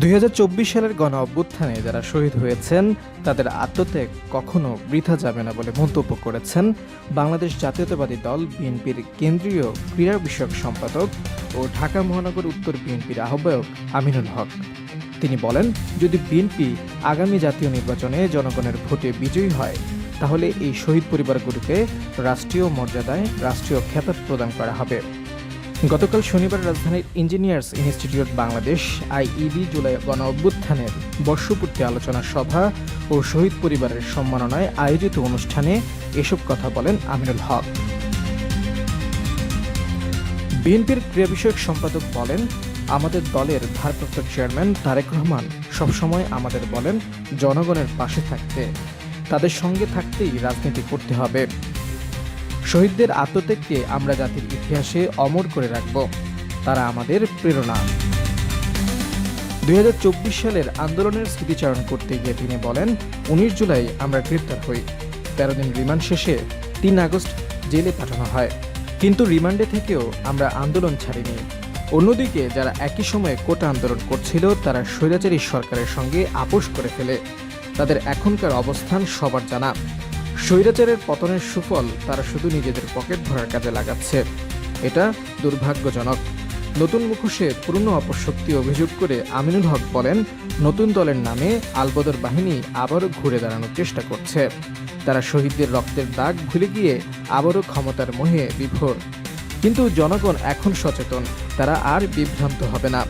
দুই হাজার চব্বিশ সালের গণ অভ্যুত্থানে যারা শহীদ হয়েছেন, তাদের আত্মত্যাগ কখনো বৃথা যাবে না বলে মন্তব্য করেছেন বাংলাদেশ জাতীয়তাবাদী দল, বিএনপির কেন্দ্রীয় ক্রীড়া বিষয়ক সম্পাদক ও ঢাকা মহানগর উত্তর বিএনপির আহ্বায়ক আমিনুল হক। তিনি বলেন, যদি বিএনপি আগামী জাতীয় নির্বাচনে জনগণের ভোটে বিজয়ী হয়, তাহলে এই শহীদ পরিবারগুলোকে রাষ্ট্রীয় মর্যাদায় রাষ্ট্রীয় খেতাব প্রদান করা হবে। গতকাল শনিবার রাজধানীর engineers institute Bangladesh IEB July গণ অভ্যুত্থানের বর্ষপূর্তি আলোচনা সভা ও শহীদ পরিবারের সম্মাননায় আয়োজিত অনুষ্ঠানে এসব কথা বলেন আমিনুল হক। বিএনপির ক্রীড়া বিষয়ক সম্পাদক বলেন, আমাদের দলের ভারপ্রাপ্ত চেয়ারম্যান তারেক রহমান সবসময় আমাদের বলেন, জনগণের পাশে থাকতে, তাদের সঙ্গে থাকতেই রাজনীতি করতে হবে। শহীদদের আত্মত্যাগকে আমরা জাতির ইতিহাসে অমর করে রাখব। তারা আমাদের প্রেরণা। দুই হাজার চব্বিশ সালের আন্দোলনের স্মৃতিচারণ করতে গিয়ে তিনি বলেন, উনিশ জুলাই আমরা গ্রেপ্তার হই। তেরো দিন রিমান্ড শেষে তিন আগস্ট জেলে পাঠানো হয়। কিন্তু রিমান্ডে থেকেও আমরা আন্দোলন ছাড়িনি। অন্যদিকে যারা একই সময়ে কোটা আন্দোলন করছিল, তারা স্বৈরাচারী সরকারের সঙ্গে আপোষ করে ফেলে। তাদের এখনকার অবস্থান সবার জানা। স্বৈরাচারের পতনের সুফল তারা শুধু নিজেদের পকেট ভরার কাজে লাগাচ্ছে। এটা দুর্ভাগ্যজনক। নতুন মুখোশে পুরনো অপশক্তি অভিযোগ করে আমিনুল হক বলেন, নতুন দলের নামে আলবদর বাহিনী আবারও ঘুরে দাঁড়ানোর চেষ্টা করছে। তারা শহীদদের রক্তের দাগ ভুলে গিয়ে আবারও ক্ষমতার মোহে বিভোর। কিন্তু জনগণ এখন সচেতন, তারা আর বিভ্রান্ত হবে না।